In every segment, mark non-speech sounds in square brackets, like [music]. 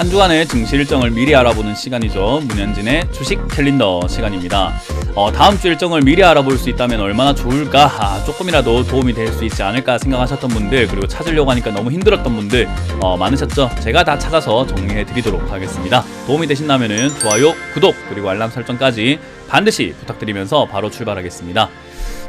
한 주간의 증시 일정을 미리 알아보는 시간이죠. 문현진의 주식 캘린더 시간입니다. 어, 다음 주 일정을 미리 알아볼 수 있다면 얼마나 좋을까? 아, 조금이라도 도움이 될 수 있지 않을까 생각하셨던 분들 그리고 찾으려고 하니까 너무 힘들었던 분들 어, 많으셨죠? 제가 다 찾아서 정리해 드리도록 하겠습니다. 도움이 되신다면 좋아요, 구독 그리고 알람 설정까지 반드시 부탁드리면서 바로 출발하겠습니다.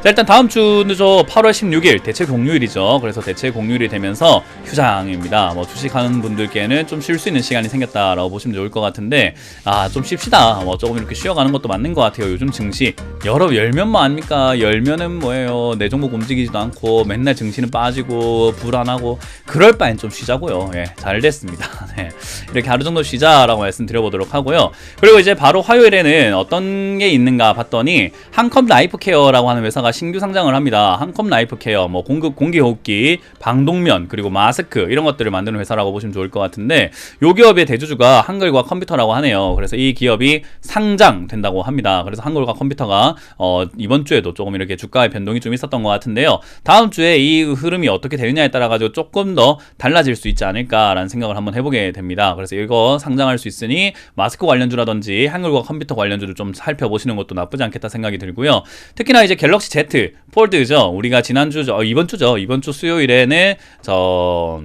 자, 일단 다음 저 8월 16일 대체 공휴일이죠. 그래서 대체 공휴일이 되면서 휴장입니다. 뭐 주식하는 분들께는 좀 쉴 수 있는 시간이 생겼다라고 보시면 좋을 것 같은데 아, 좀 쉽시다. 뭐 조금 이렇게 쉬어가는 것도 맞는 것 같아요. 요즘 증시 여러 열면만 아닙니까? 열면은 뭐예요? 내 종목 움직이지도 않고 맨날 증시는 빠지고 불안하고 그럴 바엔 좀 쉬자고요. 예, 잘 됐습니다. [laughs] 네. 이렇게 하루 정도 쉬자라고 말씀드려보도록 하고요. 그리고 이제 바로 화요일에는 어떤 게 있는가 봤더니 한컴 라이프 케어라고 하는 회사가 신규 상장을 합니다. 한컴 라이프 케어, 뭐 공급 공기 호흡기, 방독면 그리고 마스크 이런 것들을 만드는 회사라고 보시면 좋을 것 같은데 요 기업의 대주주가 한글과 컴퓨터라고 하네요. 그래서 이 기업이 상장된다고 합니다. 그래서 한글과 컴퓨터가 어, 이번 주에도 조금 이렇게 주가의 변동이 좀 있었던 것 같은데요. 다음 주에 이 흐름이 어떻게 되느냐에 따라 가지고 조금 더 달라질 수 있지 않을까라는 생각을 한번 해보게 됩니다. 그래서 이거 상장할 수 있으니 마스크 관련주라든지 한글과 컴퓨터 관련주를 좀 살펴보시는 것도 나쁘지 않겠다 생각이 들고요. 특히나 이제 갤럭시 Z 폴드죠. 우리가 지난주 어, 이번 주죠. 이번 주 수요일에는 저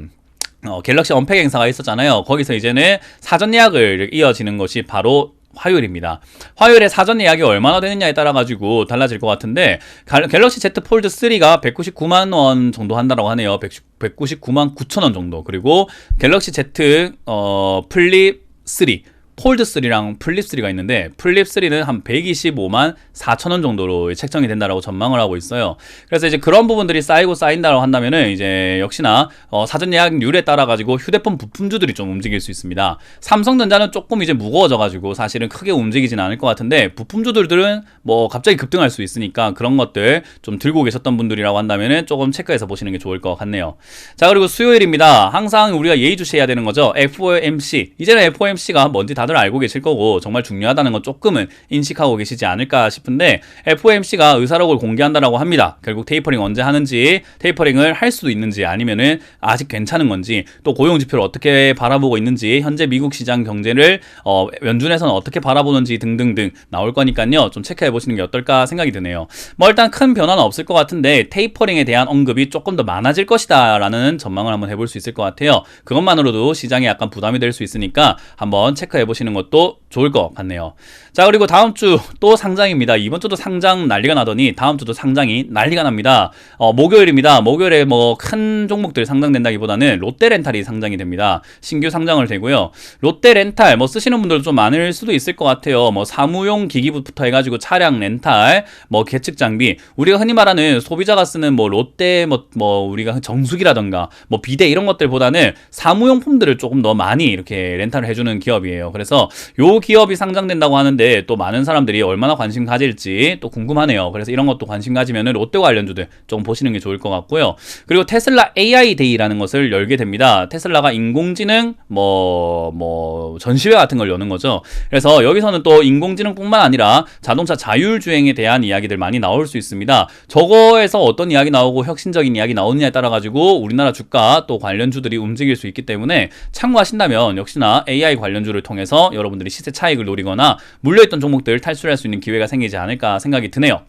어, 갤럭시 언팩 행사가 있었잖아요. 거기서 이제는 사전 예약을 이어지는 것이 바로 화요일입니다. 화요일에 사전 예약이 얼마나 되느냐에 따라 가지고 달라질 것 같은데 갤럭시 Z 폴드 3가 199만 원 정도 한다라고 하네요. 199만 9천 원 정도. 그리고 갤럭시 Z 어 플립 3 폴드 3랑 플립 3가 있는데 플립 3는 한 125만 4천 원 정도로 책정이 된다라고 전망을 하고 있어요. 그래서 이제 그런 부분들이 쌓이고 쌓인다고 한다면은 이제 역시나 어, 사전 예약률에 따라 가지고 휴대폰 부품주들이 좀 움직일 수 있습니다. 삼성전자는 조금 이제 무거워져 가지고 사실은 크게 움직이진 않을 것 같은데 부품주들은 뭐 갑자기 급등할 수 있으니까 그런 것들 좀 들고 계셨던 분들이라고 한다면은 조금 체크해서 보시는 게 좋을 것 같네요. 자 그리고 수요일입니다. 항상 우리가 예의주시해야 되는 거죠. FOMC 이제는 FOMC가 뭔지 다 다들 알고 계실 거고 정말 중요하다는 건 조금은 인식하고 계시지 않을까 싶은데 FOMC가 의사록을 공개한다라고 합니다. 결국 테이퍼링 언제 하는지 테이퍼링을 할 수도 있는지 아니면은 아직 괜찮은 건지 또 고용 지표를 어떻게 바라보고 있는지 현재 미국 시장 경제를 어, 연준에서는 어떻게 바라보는지 등등등 나올 거니까요. 좀 체크해 보시는 게 어떨까 생각이 드네요. 뭐 일단 큰 변화는 없을 것 같은데 테이퍼링에 대한 언급이 조금 더 많아질 것이다라는 전망을 한번 해볼 수 있을 것 같아요. 그것만으로도 시장에 약간 부담이 될 수 있으니까 한번 체크해 보시는 보시는 것도 좋을 것 같네요. 자, 그리고 다음 주 또 상장입니다. 이번 주도 상장 난리가 나더니 다음 주도 상장이 난리가 납니다. 어, 목요일입니다. 목요일에 뭐 큰 종목들이 상장된다기보다는 롯데 렌탈이 상장이 됩니다. 신규 상장을 되고요. 롯데 렌탈 뭐 쓰시는 분들도 좀 많을 수도 있을 것 같아요. 뭐 사무용 기기부터 해가지고 차량 렌탈, 뭐 계측 장비, 우리가 흔히 말하는 소비자가 쓰는 뭐 롯데 뭐, 뭐 우리가 정수기라던가 뭐 비대 이런 것들보다는 사무용품들을 조금 더 많이 이렇게 렌탈을 해주는 기업이에요. 그래서 그래서 요 기업이 상장된다고 하는데 또 많은 사람들이 얼마나 관심 가질지 또 궁금하네요. 그래서 이런 것도 관심 가지면 롯데 관련주들 좀 보시는 게 좋을 것 같고요. 그리고 테슬라 AI 데이라는 것을 열게 됩니다. 테슬라가 인공지능 뭐, 뭐, 전시회 같은 걸 여는 거죠. 그래서 여기서는 또 인공지능뿐만 아니라 자동차 자율주행에 대한 이야기들 많이 나올 수 있습니다. 저거에서 어떤 이야기 나오고 혁신적인 이야기 나오느냐에 따라 가지고 우리나라 주가 또 관련주들이 움직일 수 있기 때문에 참고하신다면 역시나 AI 관련주를 통해서 여러분들이 시세 차익을 노리거나 물려있던 종목들 탈출할 수 있는 기회가 생기지 않을까 생각이 드네요.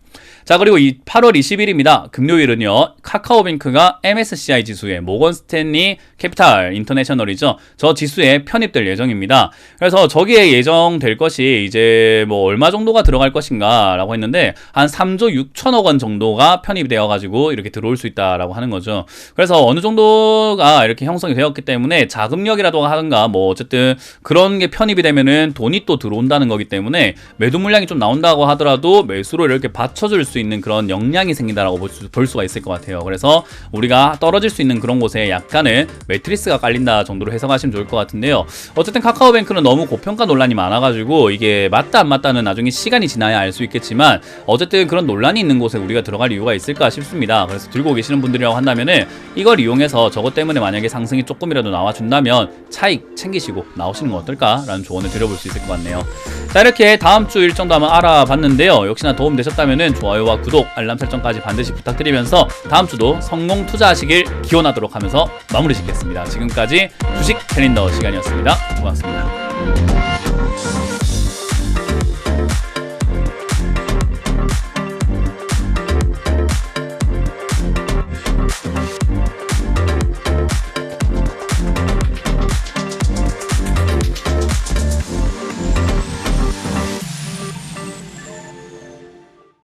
자 그리고 이 8월 20일입니다. 금요일은요. 카카오뱅크가 MSCI 지수에 모건 스탠리 캐피탈 인터내셔널이죠. 저 지수에 편입될 예정입니다. 그래서 저기에 예정될 것이 이제 뭐 얼마 정도가 들어갈 것인가라고 했는데 한 3조 6천억 원 정도가 편입되어 가지고 이렇게 들어올 수 있다라고 하는 거죠. 그래서 어느 정도가 이렇게 형성이 되었기 때문에 자금력이라도 하든가 뭐 어쨌든 그런 게 편입이 되면은 돈이 또 들어온다는 거기 때문에 매도 물량이 좀 나온다고 하더라도 매수를 이렇게 받쳐 줄 수 있는 그런 역량이 생긴다라고 볼 수가 있을 것 같아요. 그래서 우리가 떨어질 수 있는 그런 곳에 약간의 매트리스가 깔린다 정도로 해석하시면 좋을 것 같은데요. 어쨌든 카카오뱅크는 너무 고평가 논란이 많아가지고 이게 맞다 안 맞다는 나중에 시간이 지나야 알 수 있겠지만 어쨌든 그런 논란이 있는 곳에 우리가 들어갈 이유가 있을까 싶습니다. 그래서 들고 계시는 분들이라고 한다면은 이걸 이용해서 저것 때문에 만약에 상승이 조금이라도 나와준다면 차익 챙기시고 나오시는 건 어떨까라는 조언을 드려볼 수 있을 것 같네요. 자 이렇게 다음 주 일정도 한번 알아봤는데요. 역시나 도움 되셨다면은 좋아요와 구독, 알람 설정까지 반드시 부탁드리면서 다음 주도 성공 투자하시길 기원하도록 하면서 마무리 짓겠습니다. 지금까지 주식 캘린더 시간이었습니다. 고맙습니다.